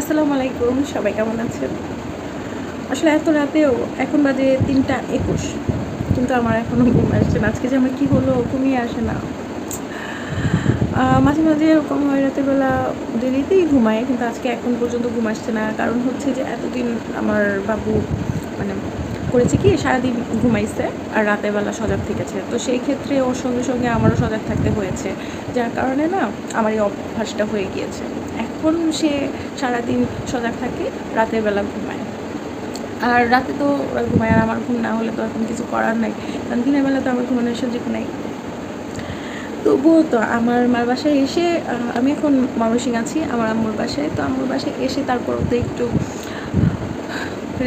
আসসালামু আলাইকুম, সবাই কেমন আছেন? আসলে এত রাতেও এখন বাজে তিনটা একুশ, কিন্তু আমার এখনও ঘুম আসছে না। আজকে যে আমার কী হলো, ঘুমিয়ে আসে না। মাঝে মাঝে এরকম হয় রাতের বেলা দেরিতেই ঘুমায়, কিন্তু আজকে এখন পর্যন্ত ঘুম আসছে না। কারণ হচ্ছে যে এতদিন আমার বাবু মানে করেছে কি, সারাদিন ঘুমাইছে, আর রাতের বেলা সজাগ থেকেছে। তো সেই ক্ষেত্রে ওর সঙ্গে সঙ্গে আমারও সজাগ থাকতে হয়েছে। যার কারণে না, আমার এই অভ্যাসটা হয়ে গিয়েছে। এখন সে সারাদিন সজাগ থাকে, রাতের বেলা ঘুমায়। আর রাতে তো ঘুমায়, আর আমার ঘুম না হলে তো এখন কিছু করার নাই। কারণ দিনের বেলা তো আমার ঘুমানোর সুযোগ নেই। তবুও তো আমার মার বাসায় এসে আমি এখন ময়মনসিং আছি, আমার আম্মুর বাসায়। তো আম্মুর বাসায় এসে তারপর তো একটু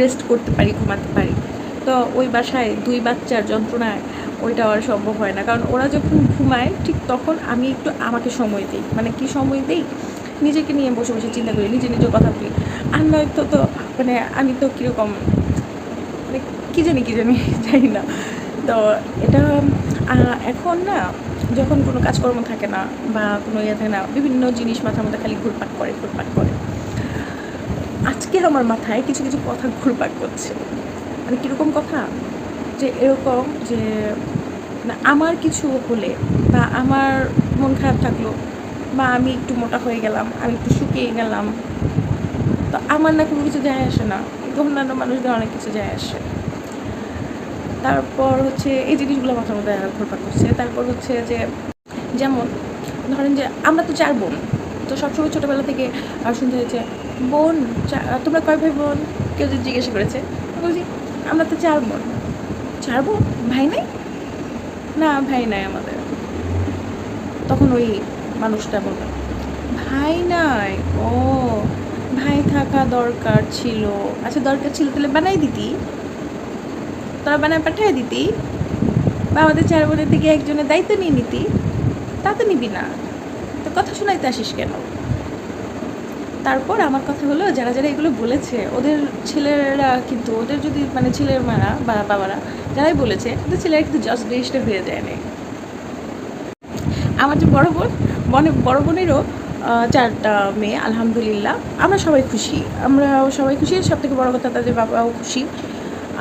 রেস্ট করতে পারি, ঘুমাতে পারি। তো ওই বাসায় দুই বাচ্চার যন্ত্রণায় ওইটা আর সম্ভব হয় না। কারণ ওরা যখন ঘুমায়, ঠিক তখন আমি একটু আমাকে সময় দিই। মানে কি সময় দিই? নিজেকে নিয়ে বসে বসে চিন্তা করি, নিজে নিজের কথা বলি। আর নয়তো তো মানে আমি তো কীরকম মানে কী জানি কী জানি জানি না। তো এটা এখন না, যখন কোনো কাজকর্ম থাকে না বা কোনো ইয়ে থাকে না, বিভিন্ন জিনিস মাথার মধ্যে খালি ঘুরপাক করে ঘুরপাক করে। আজকে আমার মাথায় কিছু কিছু কথা ঘুরপাক করছে। মানে কীরকম কথা? যে এরকম যে আমার কিছু হলে বা আমার মন খারাপ থাকল বা আমি একটু মোটা হয়ে গেলাম, আমি একটু শুকিয়ে গেলাম। তো আমার না কোনো কিছু যায় আসে না। অন্যান্য মানুষদের অনেক কিছু যায় আসে। তারপর হচ্ছে এই জিনিসগুলো মাথার মধ্যে ঘুরপাক করছে। তারপর হচ্ছে যে, যেমন ধরেন যে, আমরা তো চার বোন। তো সবসময় ছোটোবেলা থেকে আর শুনতে হয়েছে, বোন, চা- তোমরা কয় ভাই বোন? কেউ যদি জিজ্ঞাসা করেছে বলছি, আমরা তো চার বোন। চার বোন? ভাই নাই? না, ভাই নাই আমাদের। তখন ওই মানুষটা বলবে ভাই নাই, ও, ভাই থাকা দরকার ছিল। আচ্ছা দরকার ছিল, তাহলে বানাই দিতি। তোরা বানায় পাঠিয়ে দিতি। বা আমাদের চার বোনের থেকে একজনের দায়িত্ব নিয়ে নিতি। তা তো নিবি না। তো কথা শোনাইতে আসিস কেন? তারপর আমার কথা হলো, যারা যারা এগুলো বলেছে, ওদের ছেলেরা কিন্তু, ওদের যদি মানে ছেলের মারা বা বাবারা, যারাই বলেছে, ওদের ছেলেরা কিন্তু জাস্ট রেজিস্টার হয়ে যায় না। আমার যে বড় বোন বনে, বড় বোনেরও চারটা মেয়ে, আলহামদুলিল্লাহ। আমরা সবাই খুশি। আমরা সবাই খুশি। সব থেকে বড় কথা তাদের বাবাও খুশি।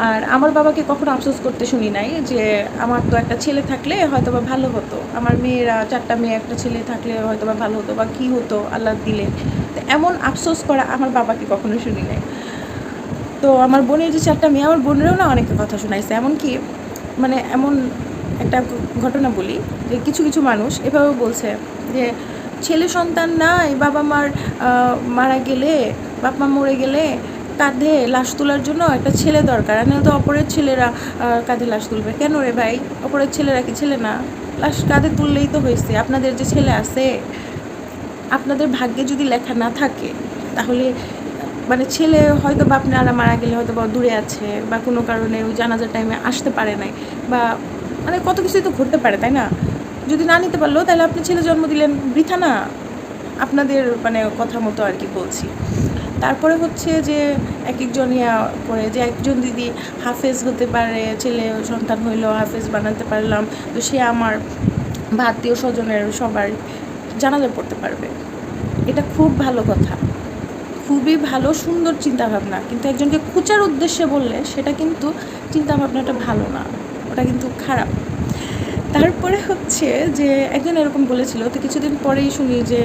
আর আমার বাবাকে কখনো আফসোস করতে শুনি নাই যে আমার তো একটা ছেলে থাকলে হয়তো বা ভালো হতো। আমার মেয়েরা, চারটা মেয়ে, একটা ছেলে থাকলে হয়তো বা ভালো হতো বা কী হতো আল্লাহ দিলে। তো এমন আফসোস করা আমার বাবাকে কখনো শুনি নাই। তো আমার বোনের যে চারটা মেয়ে, আমার বোনেরও না অনেকে কথা শোনাইছে। এমনকি মানে এমন একটা ঘটনা বলি, যে কিছু কিছু মানুষ এভাবে বলছে যে ছেলে সন্তান নাই, বাবা মার মারা গেলে বাপ মা মরে গেলে কাঁধে লাশ তোলার জন্য একটা ছেলে দরকার। আর তো অপরের ছেলেরা কাঁধে লাশ তুলবে। কেন রে ভাই? অপরের ছেলেরা কি ছেলে না? লাশ কাঁধে তুললেই তো হয়েছে। আপনাদের যে ছেলে আছে, আপনাদের ভাগ্যে যদি লেখা না থাকে, তাহলে মানে ছেলে হয়তো বা আপনারা মারা গেলে হয়তো বা দূরে আছে, বা কোনো কারণে ওই জানাজার টাইমে আসতে পারে নাই, বা মানে কত কিছুই তো ঘটতে পারে, তাই না? যদি না নিতে পারল, তাহলে আপনি ছেলে জন্ম দিলেন, বৃথা না। আপনাদের মানে কথা মতো আর কি বলছি। তারপরে হচ্ছে যে এক একজন ইয়া করে, যে একজন দিদি হাফেজ হতে পারে, ছেলে সন্তান হইল, হাফেজ বানাতে পারলাম, তো সে আমার আত্মীয় স্বজনের সবার জানাজা পড়তে পারবে। এটা খুব ভালো কথা। খুবই ভালো, সুন্দর চিন্তাভাবনা। কিন্তু একজনকে খুঁচার উদ্দেশ্যে বললে, সেটা কিন্তু চিন্তাভাবনাটা ভালো না। ওটা কিন্তু খারাপ। তারপরে হচ্ছে যে একজন এরকম বলেছিল, তো কিছুদিন পরেই শুনি যে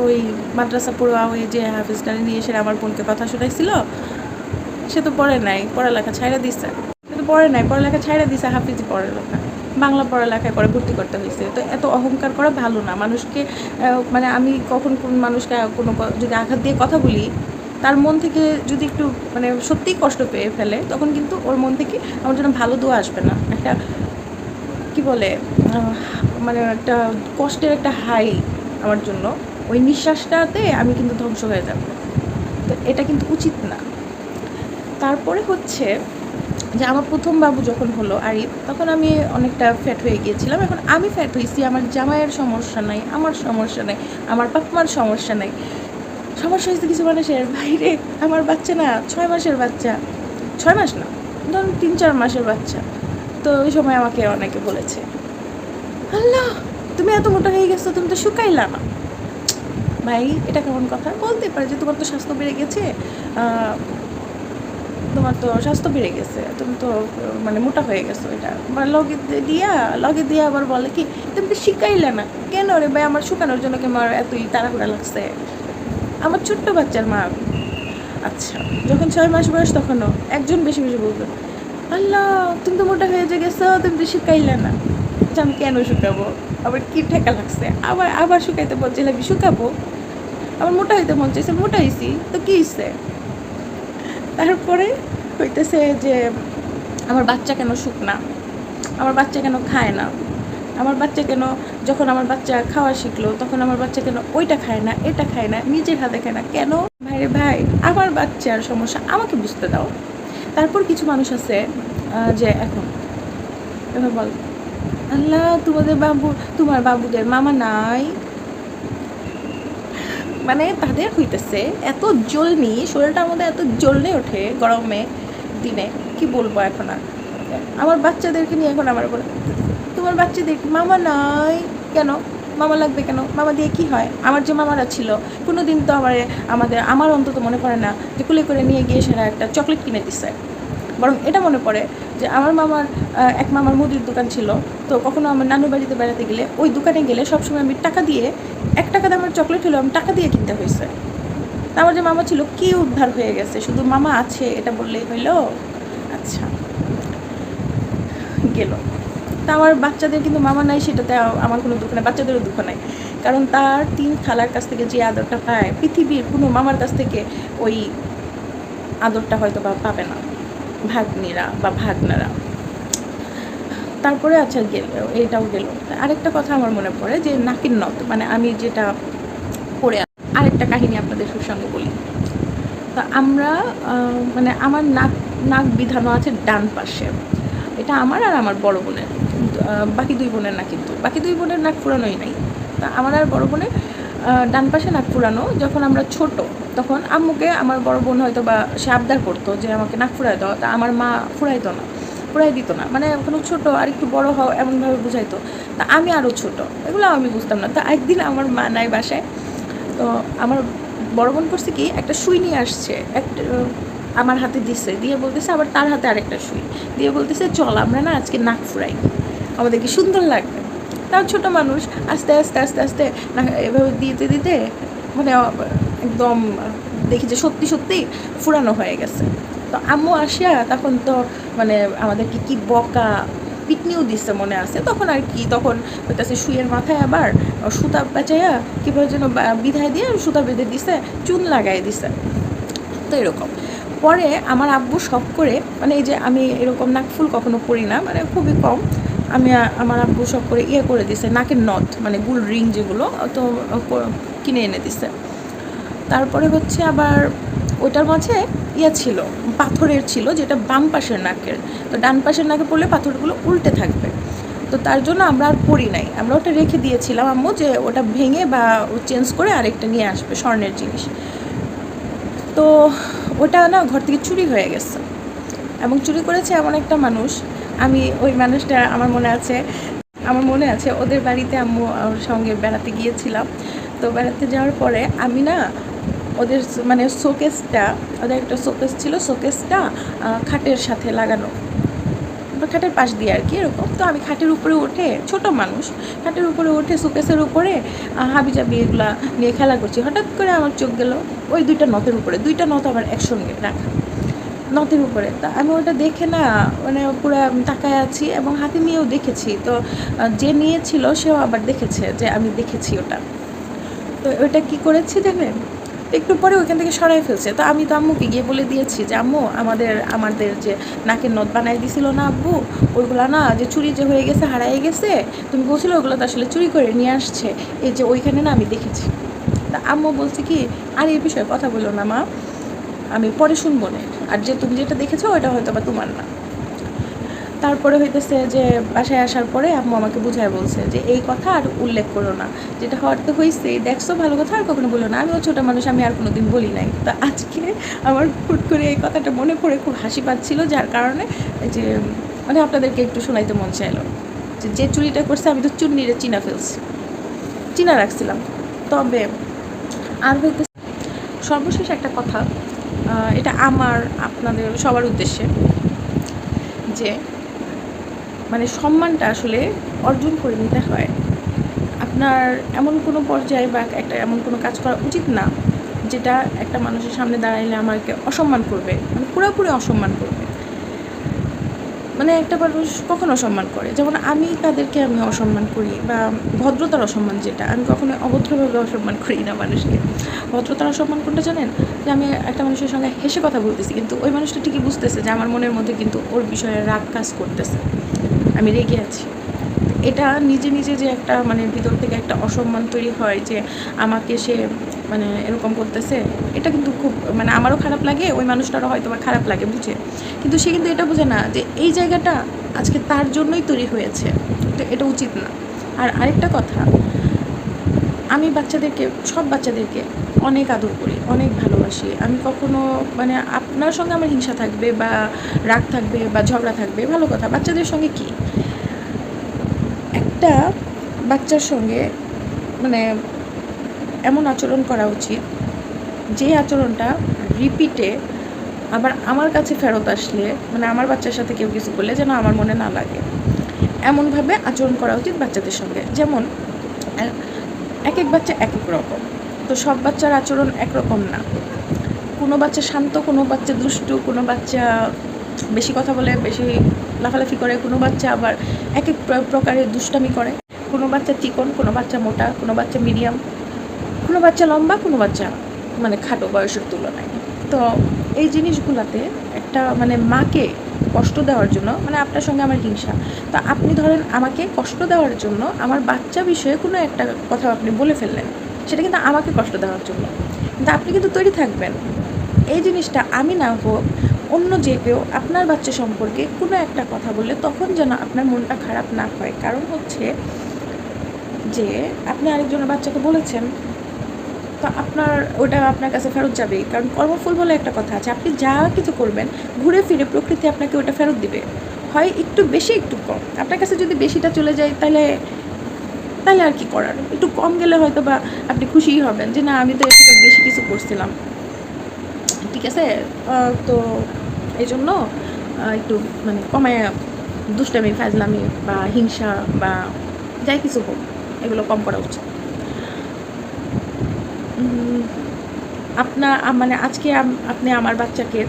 ওই মাদ্রাসা পড়ুয়া ওই যে হাফিজটারে নিয়ে এসে আমার বোনকে কথা শোনাইছিল। সে তো পড়ে নাই, পড়ালেখা ছাইড়া দিছে। সে তো পড়ে নাই, পড়ালেখা ছাইড়া দিছে, হাফিজ পড়ালেখা। বাংলা পড়ালেখায় পরে ভর্তি করতে হয়েছে তো এত অহংকার করা ভালো না। মানুষকে মানে আমি কখন কোন মানুষকে কোনো যদি আঘাত দিয়ে কথা বলি, তার মন থেকে যদি একটু মানে সত্যিই কষ্ট পেয়ে ফেলে, তখন কিন্তু ওর মন থেকে আমার জন্য ভালো দোয়া আসবে না। একটা, কি বলে মানে একটা কষ্টের একটা হাই আমার জন্য। ওই নিঃশ্বাসটাতে আমি কিন্তু ধ্বংস হয়ে যাব। তো এটা কিন্তু উচিত না। তারপরে হচ্ছে যে আমার প্রথম বাবু যখন হলো আরিফ, তখন আমি অনেকটা ফ্যাট হয়ে গিয়েছিলাম। এখন আমি ফ্যাট হয়েছি, আমার জামাইয়ের সমস্যা নাই, আমার সমস্যা নাই, আমার বাপ মার সমস্যা নাই। সমস্যা হয়েছে কিছু মানুষের। বাইরে আমার বাচ্চা না, ছয় মাসের বাচ্চা। ছয় মাস না, ধরুন তিন চার মাসের বাচ্চা। তো ওই সময় আমাকে অনেকে বলেছে, আল্লাহ, তুমি এত মোটা হয়ে গেছো, তুমি তো শুকাইলা না। ভাই, এটা কেমন কথা? বলতে পারে যে তোমার তো স্বাস্থ্য বেড়ে গেছে তোমার তো স্বাস্থ্য বেড়ে গেছে, তুমি তো মানে মোটা হয়ে গেছো এটা। বা লগে দিয়া লগে দিয়া আবার বলে কি, তুমি তো শিখাইলে না। কেন রে ভাই, আমার শুকানোর জন্য কি আমার এতই তাড়াহুড়া লাগছে? আমার ছোট্ট বাচ্চার মা। আচ্ছা যখন ছয় মাস বয়স তখনও একজন বেশি বেশি বলতো আল্লাহ তুমি তো মোটা হয়ে গেছো তুমি তো শুকাইলে না। আচ্ছা, আমি কেন শুকাবো? আবার কি ঠেকা লাগছে? আবার আবার শুকাইতে বলছে আমি শুকাবো। আবার মোটা হইতে মন চাইছে মোটা হয়েছি তো কি হয়েছে তারপরে হইতেছে যে আমার বাচ্চা কেন শুকনা আমার বাচ্চা কেন খায় না? আমার বাচ্চা কেন যখন আমার বাচ্চা খাওয়া শিখলো তখন আমার বাচ্চা কেন ওইটা খায় না এটা খায় না নিজের হাতে খায় না? কেন? ভাইরে ভাই আমার বাচ্চার সমস্যা আমাকে বুঝতে দাও। তারপর কিছু মানুষ আছে যে এখন, এবার বল। আল্লাহ, তোমাদের বাবু, তোমার বাবুদের মামা নাই। মানে তাদের হইতেছে এত জলনি শরীরটা আমাদের এত জ্বলনে ওঠে গরমে, দিনে। কি বলব এখন আর? আমার বাচ্চাদেরকে নিয়ে এখন আমার বলে, তোমার বাচ্চাদের মামা নাই? কেন? মামা লাগবে কেন? মামা দিয়ে কি হয়? আমার যে মামারা ছিল কোনো দিন তো আমার, আমাদের, আমার অন্তত মনে পড়ে না যে কুলে করে নিয়ে গিয়ে সেটা একটা চকলেট কিনে দিছে। বরং এটা মনে পড়ে যে আমার মামার এক মামার মুদির দোকান ছিল। তো কখনো আমার নানুর বাড়িতে বেড়াতে গেলে ওই দোকানে গেলে সবসময় আমি টাকা দিয়ে, এক টাকা দামের চকলেট হলো আমি টাকা দিয়ে কিনতে হয়েছে। তা আমার যে মামা ছিল, কি উদ্ধার হয়ে গেছে? শুধু মামা আছে, এটা বললেই হইল? আচ্ছা গেল। তা আমার বাচ্চাদের কিন্তু মামা নাই, সেটাতে আমার কোনো দুঃখ নাই, বাচ্চাদেরও দুঃখ নাই। কারণ তার তিন খালার কাছ থেকে যে আদরটা পায়, পৃথিবীর কোনো মামার কাছ থেকে ওই আদরটা হয়তো বা পাবে না। ভাগ্নিরা বা ভাগনারা। তারপরে আচ্ছা গেল, এটাও গেল। আরেকটা কথা আমার মনে পড়ে যে নাকির নথ মানে আমি যেটা পড়ে আরেকটা কাহিনী আপনাদের সঙ্গে বলি। তো আমরা মানে আমার নাক নাক বিধানো আছে ডান পাশে। এটা আমার আর আমার বড় বোনের। বাকি দুই বোনের না কিন্তু। বাকি দুই বোনের নাক ফুরানোই নাই। তা আমার আর বড় বোনের ডান পাশে নাক ফুরানো, যখন আমরা ছোট, তখন আম্মুকে আমার বড় বোন হয়তো বা সে আবদার করতো যে আমাকে নাক ফুরাই দাও, তা আমার মা ফুরাইতো না, ফুরাই দিত না। মানে ওখানে ছোটো আর একটু বড় হও এমনভাবে বুঝাইতো। তা আমি আরও ছোট, এগুলো আমি বুঝতাম না। তা একদিন আমার মা নাই বাসায়, তো আমার বড় বোন করছে কি, একটা সুই নিয়ে আসছে, একটা, আমার হাতে দিছে, দিয়ে বলতেছে আবার তার হাতে আরেকটা সুই। দিয়ে বলতেছে, চল আমরা না আজকে নাক ফুরাই। আমাদের কি সুন্দর লাগবে। তাও ছোট মানুষ আস্তে আস্তে আস্তে আস্তে না- এভাবে দিতে দিতে মানে একদম দেখি যে সত্যি সত্যি ফুরানো হয়ে গেছে। তো আম্মু আসিয়া তখন তো মানে আমাদেরকে কি বকা, পিটনিও দিচ্ছে মনে আছে। তখন আর কি, তখন হইতেছে শুয়ের মাথায় আবার সুতা বেচাইয়া কীভাবে যেন বিধায় দিয়ে সুতা বেঁধে দিছে, চুন লাগাই দিছে। তো এরকম। পরে আমার আব্বু শখ করে মানে এই যে আমি এরকম নাকফুল কখনো করি না মানে খুবই কম। আমি আমার আব্বু সব করে ইয়ে করে দিছে, নাকের নথ মানে গুল রিং যেগুলো, তো কিনে এনে দিছে। তারপরে হচ্ছে আবার ওটার মাঝে ইয়ে ছিল, পাথরের ছিল, যেটা বাম পাশের নাকের। তো ডান পাশের নাকে পড়লে পাথরগুলো উল্টে থাকবে। তো তার জন্য আমরা আর পড়ি নাই। আমরা ওটা রেখে দিয়েছিলাম আম্মু যে ওটা ভেঙে বা চেঞ্জ করে আরেকটা নিয়ে আসবে, স্বর্ণের জিনিস। তো ওটা না ঘর থেকে চুরি হয়ে গেছে। এবং চুরি করেছে এমন একটা মানুষ আমি ওই মানুষটা, আমার মনে আছে, আমার মনে আছে ওদের বাড়িতে আম্মু সঙ্গে বেড়াতে গিয়েছিলাম। তো বেড়াতে যাওয়ার পরে আমি না ওদের মানে শোকেসটা, ওদের একটা শোকেস ছিল, শোকেসটা খাটের সাথে লাগানো। খাটের পাশ দিয়ে আর কি, এরকম। তো আমি খাটের উপরে উঠে, ছোট মানুষ, খাটের উপরে উঠে সুকেসের উপরে হাবিজাবি এগুলা নিয়ে খেলা করছি। হঠাৎ করে আমার চোখ গেল, ওই দুইটা নথের উপরে, দুইটা নথ আমার একসঙ্গে রাখা। নথের উপরে। তা আমি ওটা দেখে না মানে পুরো তাকায় আছি এবং হাতে নিয়েও দেখেছি। তো যে নিয়েছিল সেও আবার দেখেছে যে আমি দেখেছি ওটা। তো ওটা কি করেছি দেখবেন একটু পরে ওইখান থেকে সরাই ফেলছে। তো আমি তো আম্মুকে গিয়ে বলে দিয়েছি যে, আম্মু, আমাদের আমাদের যে নাকের নথ বানাই দিছিল না আব্বু, ওইগুলা না যে চুরি যে হয়ে গেছে হারাই গেছে, তুমি বলছিল ওগুলো তো আসলে চুরি করে নিয়ে আসছে। এই যে ওইখানে না আমি দেখেছি। তা আম্মু বলছে কি, আর এই বিষয়ে কথা বলো না মা, আমি পরে শুনব না আর যে তুমি যেটা দেখেছ, ওটা হয়তো বা তোমার না। তারপরে হইতেছে যে বাসায় আসার পরে আম্মু আমাকে বুঝায় বলছে যে, এই কথা আর উল্লেখ করো না। যেটা হওয়ার তো হয়েছে দেখছ, ভালো কথা আর কখনো বলো না। আমিও ছোটো মানুষ, আমি আর কোনো দিন বলি নাই। তা আজকে আমার হুট করে এই কথাটা মনে পড়ে, খুব হাসি পাচ্ছিল, যার কারণে যে মানে আপনাদেরকে একটু শোনাইতে মন চাইলো। যে যে চুরিটা করছে, আমি তো চুন্নিরে চিনা ফেলছি। চিনা রাখছিলাম। তবে আর হইতে সর্বশেষ একটা কথা। এটা আমার, আপনাদের, সবার উদ্দেশ্যে যে মানে সম্মানটা আসলে অর্জন করে নিতে হয়। আপনার এমন কোনো পর্যায়ে বা একটা এমন কোনো কাজ করা উচিত না, যেটা একটা মানুষের সামনে দাঁড়াইলে আমাকে অসম্মান করবে মানে পুরোপুরি অসম্মান করবে। মানে একটা মানুষ কখনো অসম্মান করে। যেমন আমি তাদেরকে আমি অসম্মান করি বা ভদ্রতার অসম্মান যেটা, আমি কখনো অভদ্রভাবে অসম্মান করি না মানুষকে। ভদ্রতার অসম্মান কোনটা জানেন? যে আমি একটা মানুষের সঙ্গে হেসে কথা বলতেছি, কিন্তু ওই মানুষটা ঠিকই বুঝতেছে যে আমার মনের মধ্যে কিন্তু ওর বিষয়ে রাগ কাজ করতেছে। আমি রেগে আছি। এটা নিজে নিজে যে একটা মানে ভিতর থেকে একটা অসম্মান তৈরি হয় যে আমাকে সে মানে এরকম করতেছে, এটা কিন্তু খুব মানে আমারও খারাপ লাগে, ওই মানুষটারও হয়তো বা খারাপ লাগে বুঝে কিন্তু সে কিন্তু এটা বোঝে না যে এই জায়গাটা আজকে তার জন্যই তৈরি হয়েছে, তো এটা উচিত না। আর আরেকটা কথা, আমি বাচ্চাদেরকে, সব বাচ্চাদেরকে অনেক আদর করি, অনেক ভালোবাসি। আমি কখনো মানে আপনার সঙ্গে আমার হিংসা থাকবে বা রাগ থাকবে বা ঝগড়া থাকবে, ভালো কথা, বাচ্চাদের সঙ্গে কি? একটা বাচ্চার সঙ্গে মানে এমন আচরণ করা উচিত যে আচরণটা রিপিটে আবার আমার কাছে ফেরত আসলে মানে আমার বাচ্চার সাথে কেউ কিছু করলে যেন আমার মনে না লাগে। এমনভাবে আচরণ করা উচিত বাচ্চাদের সঙ্গে। যেমন এক এক বাচ্চা এক এক রকম। তো সব বাচ্চার আচরণ একরকম না। কোনো বাচ্চা শান্ত, কোনো বাচ্চা দুষ্টু, কোনো বাচ্চা বেশি কথা বলে, বেশি লাফালাফি করে, কোনো বাচ্চা আবার এক এক প্র- প্রকারের দুষ্টামি করে। কোনো বাচ্চা চিকন, কোনো বাচ্চা মোটা, কোনো বাচ্চা মিডিয়াম। কোনো বাচ্চা লম্বা, কোনো বাচ্চা মানে খাটো বয়সের তুলনায়। তো এই জিনিসগুলাতে একটা মানে মাকে কষ্ট দেওয়ার জন্য মানে আপনার সঙ্গে আমার হিংসা। তো আপনি ধরেন আমাকে কষ্ট দেওয়ার জন্য আমার বাচ্চা বিষয়ে কোনো একটা কথা আপনি বলে ফেললেন, সেটা কিন্তু আমাকে কষ্ট দেওয়ার জন্য। কিন্তু আপনি কিন্তু তৈরি থাকবেন। এই জিনিসটা আমি না হোক, অন্য যে কেউ আপনার বাচ্চা সম্পর্কে কোনো একটা কথা বললে তখন যেন আপনার মনটা খারাপ না হয়। কারণ হচ্ছে যে আপনি আরেকজনের বাচ্চাকে বলেছেন তো আপনার, ওটা আপনার কাছে ফেরত যাবেই কারণ কর্মফল বলে একটা কথা আছে, আপনি যা কিছু করবেন, ঘুরে ফিরে প্রকৃতি আপনাকে ওটা ফেরত দিবে। হয় একটু বেশি, একটু কম। আপনার কাছে যদি বেশিটা চলে যায়, তাহলে তাহলে আর কি করার? একটু কম গেলে হয়তো বা আপনি খুশিই হবেন যে, না, আমি তো এর থেকে বেশি কিছু করছিলাম। ঠিক আছে? তো এই জন্য একটু মানে কমায় দুষ্টামি, ফাজলামি বা হিংসা বা যাই কিছু হোক, এগুলো কম করা উচিত। আপনার মানে আজকে আপনি আমার বাচ্চাকে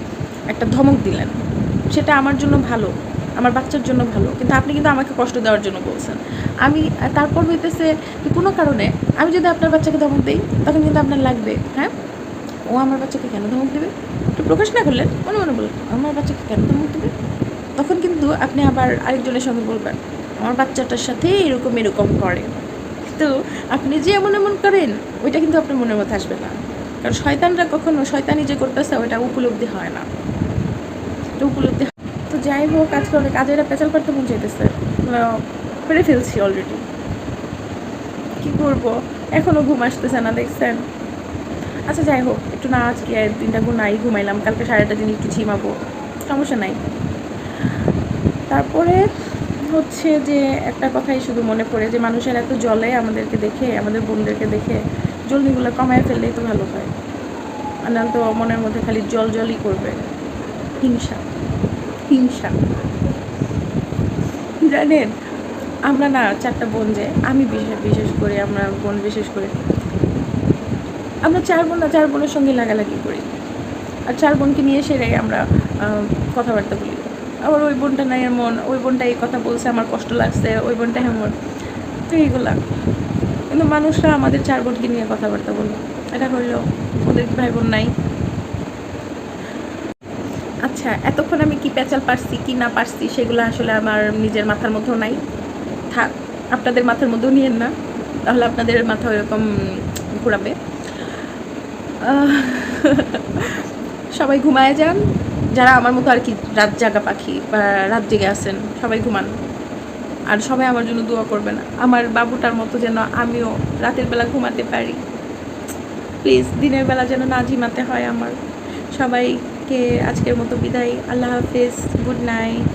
একটা ধমক দিলেন। সেটা আমার জন্য ভালো, আমার বাচ্চার জন্য ভালো, কিন্তু আপনি কিন্তু আমাকে কষ্ট দেওয়ার জন্য বলছেন। আমি, তারপর হইতেছে কোনো কারণে আমি যদি আপনার বাচ্চাকে ধমক দিই, তখন কিন্তু আপনার লাগবে হ্যাঁ? ও আমার বাচ্চাকে কেন ধমক দেবে? একটু প্রকাশ না করলেন, মনে মনে বললেন, আমার বাচ্চাকে কেন ধমক দেবে? তখন কিন্তু আপনি আবার আরেকজনের সঙ্গে বলবেন, আমার বাচ্চাটার সাথে এরকম এরকম করে। তো আপনি যে এমন এমন করেন, ওইটা কিন্তু আপনার মনের মধ্যে আসবে না। কারণ শয়তানরা কখনো শয়তানি যে করতেছে, ওইটা উপলব্ধি হয় না। এটা উপলব্ধি তো যাই হোক, আজকে অনেক কাজেরা পেঁচাল করতে মন চাইতেছে। পেরে ফেলছি অলরেডি কি করব? এখনও ঘুম আসতেছে না, দেখছেন? আচ্ছা যাই হোক, একটু না আজকে দিনটা ঘুমাই ঘুমাইলাম। কালকে সারাটা দিন একটু ঝিমাবো। সমস্যা নাই। তারপরে হচ্ছে যে একটা কথাই শুধু মনে পড়ে যে মানুষের এত জলে আমাদেরকে দেখে, আমাদের বোনদেরকে দেখে জলনিগুলো কমায় ফেললেই তো ভালো হয়। আর তো মনের মধ্যে খালি জল জলই করবে। হিংসা হিংসা। জানেন, আমরা না চারটা বোন যে, আমি বিশেষ বিশেষ করে আমরা বোন বিশেষ করে, আমরা চার বোন না, চার বোনের সঙ্গে লাগালাগি করি। আর চার বোনকে নিয়ে সেরে আমরা কথাবার্তা বলি। আবার ওই বোনটা নাই এমন ওই বোনটা এই কথা বলছে, আমার কষ্ট লাগছে, ওই বোনটা এমন তো এইগুলা কিন্তু মানুষরা আমাদের চার বোনকে নিয়ে কথাবার্তা বলে। এটা হইল ওদের ভাই বোন নাই? আচ্ছা এতক্ষণ আমি কি পেঁচাল পারছি, কি না পারছি, সেগুলো আসলে আমার নিজের মাথার মধ্যেও নাই। থাক, আপনাদের মাথার মধ্যেও নিয়েন না। তাহলে আপনাদের মাথা ওইরকম ঘোরাবে। সবাই ঘুমায় যান। যারা আমার মতো আর কি রাত জাগা পাখি বা রাত জেগে আছেন, সবাই ঘুমান। আর সবাই আমার জন্য দোয়া করবে না আমার বাবুটার মতো যেন আমিও রাতের বেলা ঘুমাতে পারি। প্লিজ দিনের বেলা যেন না ঝিমাতে হয় আমার। সবাইকে আজকের মতো বিদায়। আল্লাহ হাফিজ। Good night.